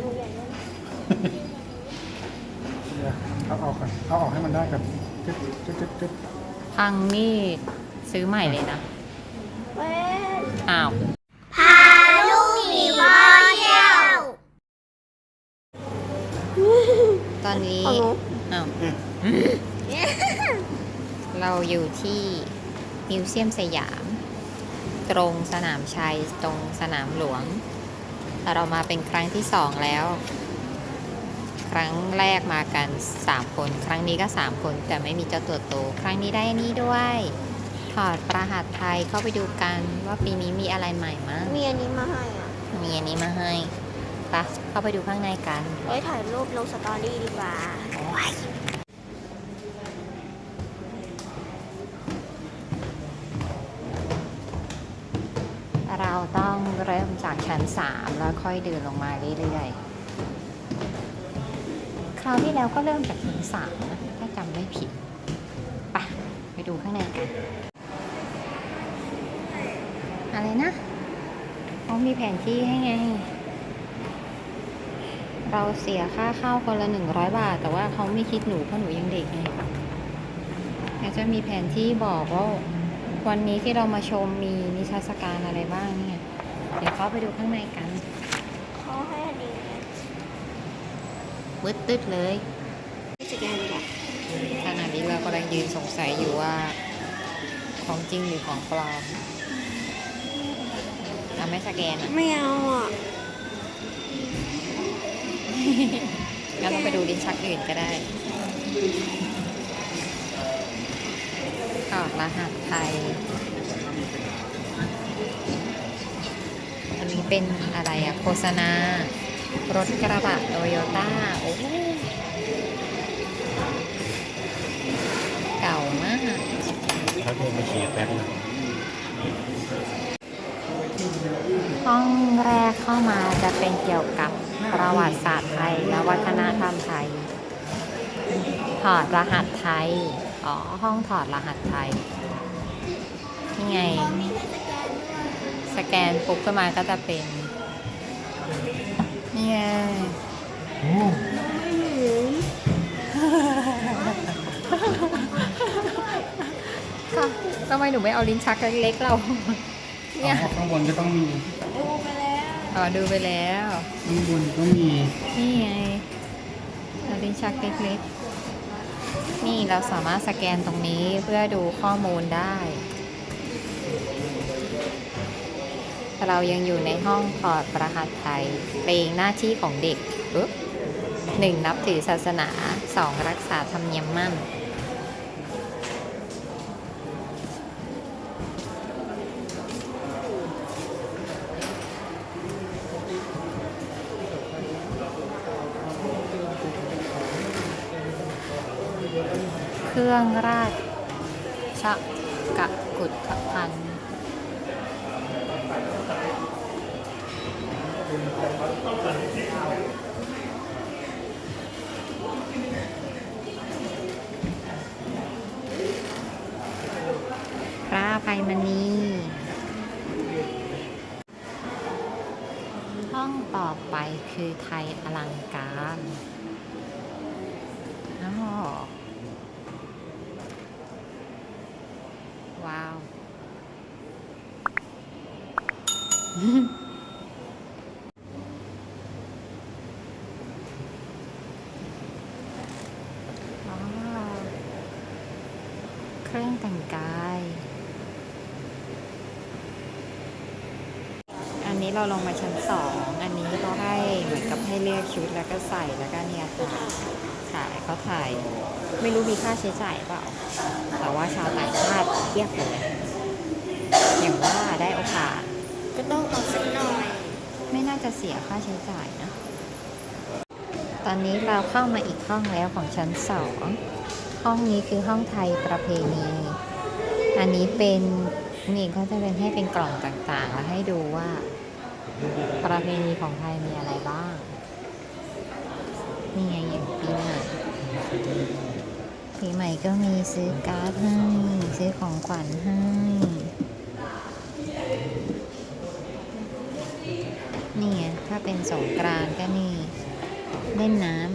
หนูใหญ่เลยเดี๋ยวเอาออกก่อนเอาออกให้มันได้กับจึ๊บจึ๊บจึ๊บจึ๊บพังนี่ซื้อใหม่เลยนะเว้นอ้าว พาลูกหมีพ่อเที่ยว ตอนนี้ ของหนู อ้าว เราอยู่ที่มิวเซียมสยาม ตรงสนามชัย ตรงสนามหลวงแต่ เรามาเป็นครั้งที่สองแล้ว ครั้งแรกมากัน3คน ครั้งนี้ก็3คนแต่ไม่มีเจ้าตัวโต ครั้งนี้ได้นี่ด้วย ถอดประหัตไทยเข้าไปดูกันว่าปีนี้มีอะไรใหม่มั้งมีอันนี้มาให้อะมีอันนี้มาให้ปะเข้าไปดูข้างในกันไว้ถ่ายรูปลงสตอรี่ดีกว่า เราต้องเริ่มจากชั้น 3 แล้วค่อยเดินลงมาเรื่อยๆ คราวที่แล้วก็เริ่มจากชั้น3นะถ้าจำไม่ผิดไปะไปดูข้างในกัน อะไรนะเขามีแผนที่ให้ไง เราเสียค่าเข้าคนละ 100 บาท แต่ว่าเขาไม่คิดหนูเพราะหนูยังเด็กไงเดี๋ยวจะมีแผนที่บอกว่าวันนี้ที่เรามาชมมี นิทรรศการอะไรบ้างเนี่ย เดี๋ยวเข้าไปดูข้างในกันเขาให้อันนี้มืดตึ๊ดเลยสแกนดีกว่าขณะนี้เรากำลังยืนสงสัยอยู่ว่า ของจริงหรือของปลอมเราไม่สแกนอะไม่เอาอะงั้นเราไปดูลิ้นชักอื่นก็ได้ถอดรหัสไทย เป็นอะไรอะโฆษณารถกระบะโตโยต้าโอ้โหเก่ามากเขาเดินไปขี่แป๊บนึงห้องแรกเข้ามาจะเป็นเกี่ยวกับประวัติศาสตร์ไทยและวัฒนธรรมไทย ถอดรหัสไทย อ๋อ ห้องถอดรหัสไทย นี่ไง สแกนปุ๊บขึ้นมาก็จะเป็นนี่ไงโอ้ค่ะทำไมหนูไม่เอาลิ้นชักเล็กๆเราเนี่ยเอาข้างบนก็ต้องมีดูไปแล้วอ๋อดูไปแล้วข้างบนก็มีนี่ไงเอาลิ้นชักเล็กๆนี่เราสามารถสแกนตรงนี้เพื่อดูข้อมูลได้ เรายังอยู่ในห้องถอดประหัตไทยเพลงหน้าที่ของเด็กหนึ่งนับถือศาสนาสองรักษาธรรมเนียมมั่น เครื่องราชชะกะกุฏพันธ์ ช่องต่อไปคือไทยอลังการอ๋อ ว้าว ว้าวเครื่องแต่งกาย อันนี้ เราลงมาชั้นสองอันนี้เขาให้เหมือนกับให้เลือกชุดแล้วก็ใส่แล้วก็เนี่ยค่ะถ่ายเขาถ่าย ไม่รู้มีค่าใช้จ่ายเปล่า แต่ว่าชาวต่างชาติเทียบเลยอย่างว่าได้โอกาส ก็ต้องเอาสักหน่อย ไม่น่าจะเสียค่าใช้จ่ายนะ ตอนนี้เราเข้ามาอีกห้องแล้วของชั้นสองห้องนี้คือห้องไทยประเพณี อันนี้เป็นนี่เขาจะเป็นให้เป็นกล่องต่างๆ แล้วให้ดูว่า ประเพณีของไทยมีอะไรบ้าง นี่ไงอย่างปีใหม่ปีใหม่ก็มีซื้อการ์ดให้ ซื้อของขวัญให้นี่ไงถ้าเป็นสงกรานต์ก็นี่เล่นน้ำ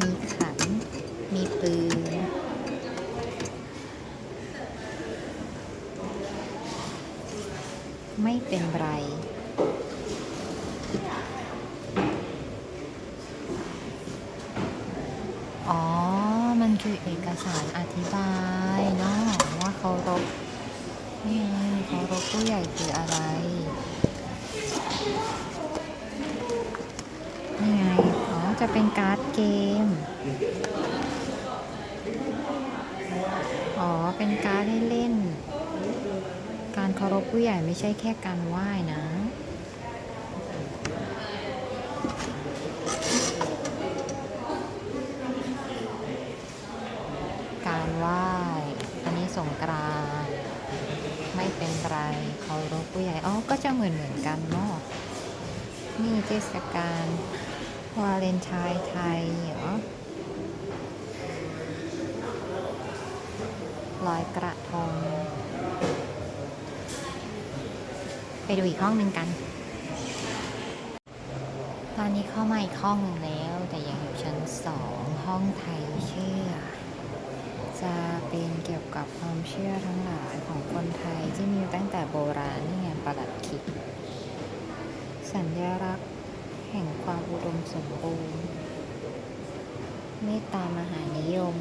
มีขัน มีปืน ไม่เป็นไร อ๋อ มันคือเอกสารอธิบายเนาะว่าเคารพนี่ไงเคารพผู้ใหญ่คืออะไรนี่ไง อ๋อ จะเป็นการ์ดเกม อ๋อ เป็นการ์ดให้เล่น การเคารพผู้ใหญ่ไม่ใช่แค่การไหว้นะ การไหว้ อันนี้สงกรานต์ไม่เป็นไรเคารพผู้ใหญ่ อ๋อ ก็จะเหมือนเหมือนกันเนาะนี่เทศกาลวาเลนไทน์ไทยเหรอลอยกระทง ไปดูอีกห้องหนึ่งกัน ตอนนี้เข้ามาอีกห้องหนึ่งแล้ว แต่ยังอยู่ชั้นสองห้องไทยเชื่อ จะเป็นเกี่ยวกับความเชื่อทั้งหลายของคนไทยที่มีตั้งแต่โบราณนี่ไงประหลัดขิกสัญลักษณ์แห่งความอุดมสมบูรณ์เมตตามหานิยม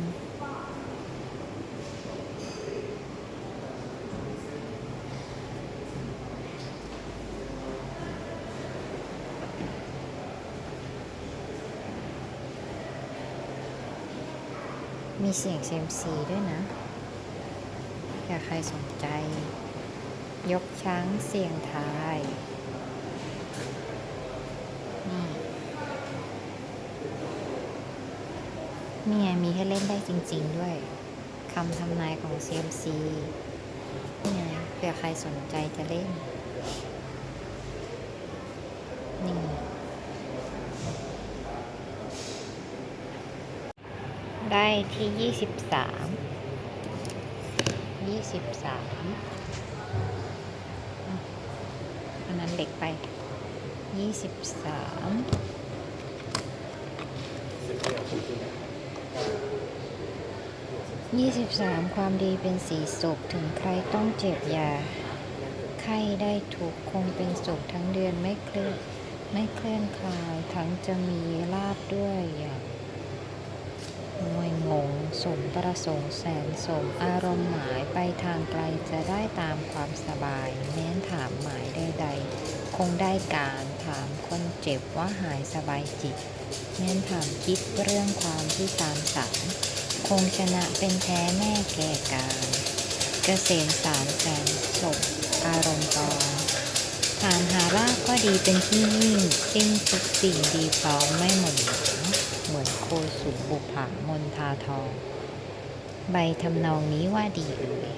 มีเสียงเซมซีด้วยนะเผื่อใครสนใจ ยกช้างเสียงทายนี่นี่ไงมีให้เล่นได้จริง ๆ ด้วยคำทำนายของ CMC นี่ไงเผื่อใครสนใจจะเล่น นี่ ได้ที่ยี่สิบสามยี่สิบสามอันนั้นเล็กไปยี่สิบสามยี่สิบสามความดีเป็นสีสุขถึงใครต้องเจ็บยา ไข้ได้ถูกคงเป็นสุขทั้งเดือนไม่เคลื่อนไม่เคลื่อนคลายทั้งจะมีลาบด้วยอย่าง งวยงง สมประสงค์แสนสมอารมณ์หมายไปทางไกลจะได้ตามความสบายแม้นถามหมายใดๆ คงได้การถามคนเจ็บว่าหายสบายจิตแม้นถามคิดเรื่องความที่ตามสารคงชนะเป็นแท้แม่แก่การเกษมสารแสนสมอารมณ์ตองถามหาลาก็ดีเป็นที่ยิ่งสิ้นทุกสิ่งดีพร้อมไม่หม่น โคสุบุภามนทาทอง ใบทำนองนี้ว่าดีเอ่ย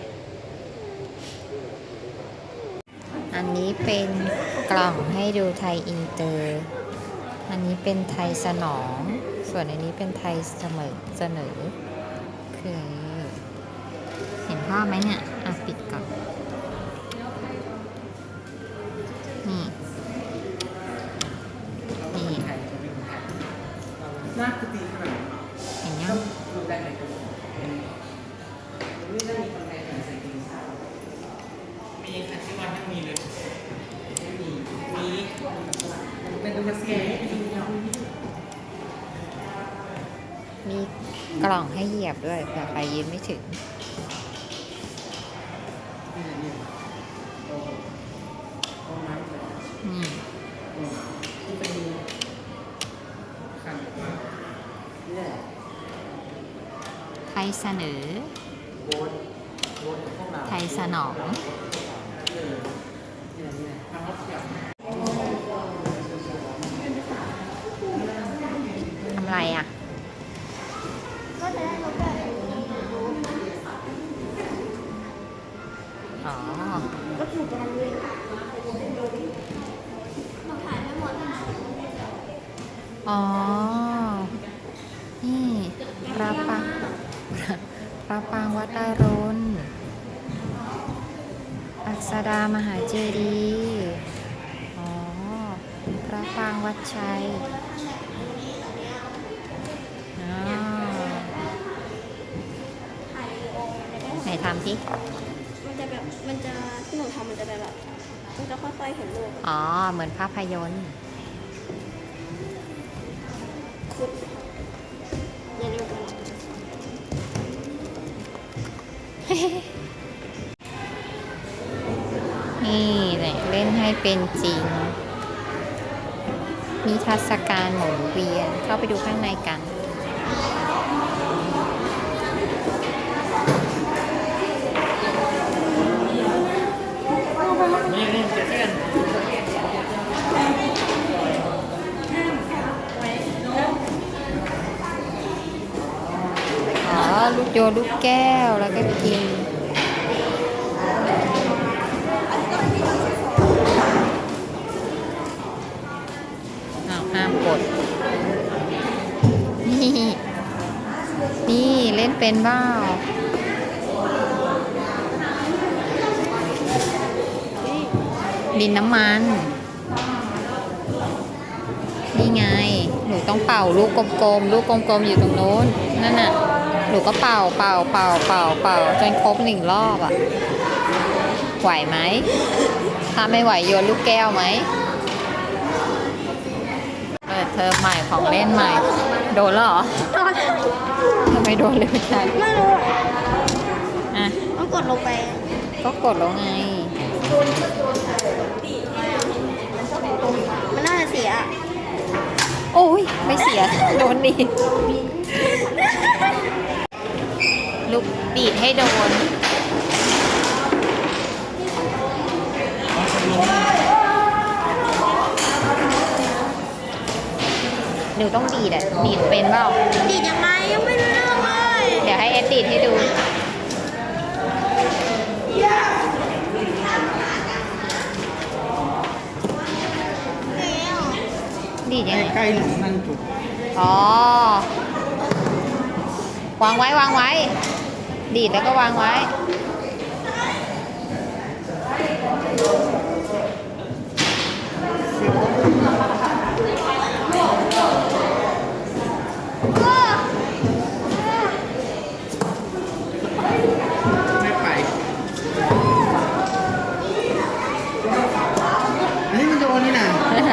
อันนี้เป็นกล่องให้ดูไทยอินเตอร์ อันนี้เป็นไทยสนอง ส่วนอันนี้เป็นไทยเสมอเสนอคือเห็นภาพไหมเนี่ย อะ ปิดก่อน มีค่ะที่วันไม่มีเลยไม่มีมีเป็นตัวเสียมีกล่องให้เหยียบด้วยเผื่อใครยืนไม่ถึงนี่ที่เป็นขันมาไทยเสนอโบนโบนพวกเราไทยสนองเนี่ยเนี่ย ทำรถเกี่ยวทำไรอะก็จะได้รู้แบบอ๋อก็ถูกกันเลยมาขายไม่หมดอ๋อ สดามหาเจดีย์อ๋อ พระปรางวัดชัยอ๋อถ่ายวิดีโอแล้วก็ไหนทำสิมันจะแบบ มันจะที่หนูทำมันจะแบบมันจะค่อยๆเห็นรูปอ๋อ เหมือนภาพยนตร์อย่าเร็วไปหรอกนี่ แหละเล่นให้เป็นจริง มีทัศการหมุนเวียนเข้าไปดูข้างในกันอ๋อลูกโยลูกแก้วแล้วก็กิน ห้ามกด นี่ นี่เล่นเป็นบ้าดินน้ำมัน นี่ไง หนูต้องเป่าลูกกลมๆ ลูกกลมๆ อยู่ตรงโน้น นั่นน่ะ หนูก็เป่า เป่า เป่า เป่า เป่า จนครบหนึ่งรอบอะ ไหวไหม ถ้าไม่ไหวโยนลูกแก้วไหม เปิดเทอมใหม่ของเล่นใหม่ โดนแล้วเหรอตอนทำไมโดนเร็วจังไม่รู้อะ ต้องกดลงไป ก็กดแล้วไง มันน่าจะเสียโอ้ย ไม่เสีย โดนดีกลูกดีดให้โดน หนูต้องดีดอะดีดเป็นเปล่าดีดยังไงยังไม่รู้เรื่องเลยเดี๋ยวให้เอ็ดดีดให้ดู ดีดยังไงใกล้ๆหนูนั่นจุดอ๋อ วางไว้วางไว้ ดีดแล้วก็วางไว้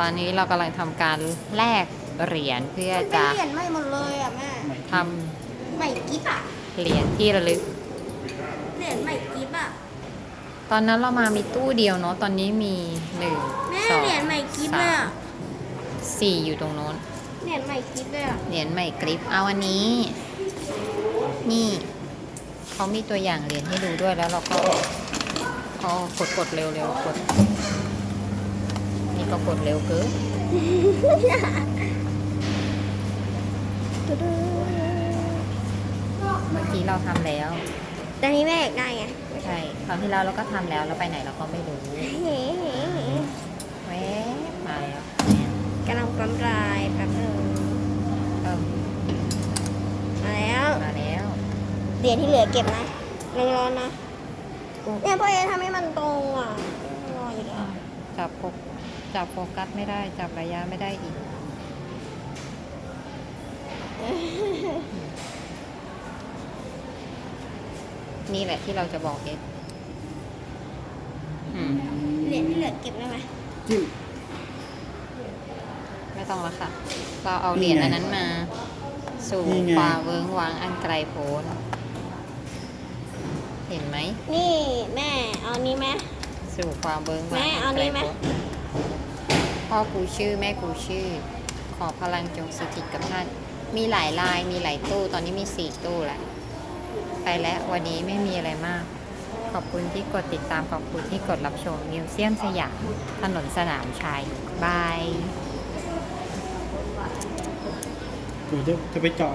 ตอนนี้เรากำลังทำการแลกเหรียญเพื่อเป็นจะเหรียญใหม่หมดเลยอะแม่ทใหม่กิ๊บอะำเหรียญที่ระลึก เหรียญใหม่กิ๊บอะตอนนั้นเรามามีตู้เดียวเนาะ ตอนนี้มีหนึ่งแม่สองเหรียญใหม่กิ๊บเลยอะสี่อยู่ตรงโน้น เหรียญใหม่กิ๊บเลยอะเหรียญใหม่กริปเอาอันนี้ นี่เขามีตัวอย่างเหรียญให้ดูด้วยแล้วเราก็ก็กดกดเร็วเร็วกด นี่ก็กดเร็วเกินเมื่อกี้เราทำแล้วแต่นี้แม่อยากได้ไงใช่คราวที่แล้วเราก็ทำแล้วเราไปไหนเราก็ไม่รู้เฮ้เฮ้เฮ้แวบมาแล้วกำลังกำลายแป๊บหนึงเออมาแล้ว มาแล้วเหรียญที่เหลือเก็บนะร้อนๆนะเนี่ยพ่อเอทำให้มันตรงอะรออยู่แล้ว จับโฟก จับโฟกัสไม่ได้ จับระยะไม่ได้อีก นี่แหละที่เราจะบอกเอสอืมเหรียญที่เหลือเก็บได้ไหมจิ้มไม่ต้องแล้วค่ะ เราเอาเหรียญนี่ไงอันนั้นมา สู่นี่ไงความเวิ้งว้างอันไกลโพ้นเห็นไหม นี่แม่ เอานี้ไหมสู่ความเบิ้งแม่ว้างเอานี่ไหม พ่อกูชื่อ แม่กูชื่อ ขอพลังจงสถิตกับท่าน มีหลายลายมีหลายตู้ ตอนนี้มีสี่ตู้แหละ ไปแล้ววันนี้ไม่มีอะไรมาก ขอบคุณที่กดติดตาม ขอบคุณที่กดรับชมมิวเซียมสยามถนนสนามชัยบาย เดี๋ยจะจะไปเจาะ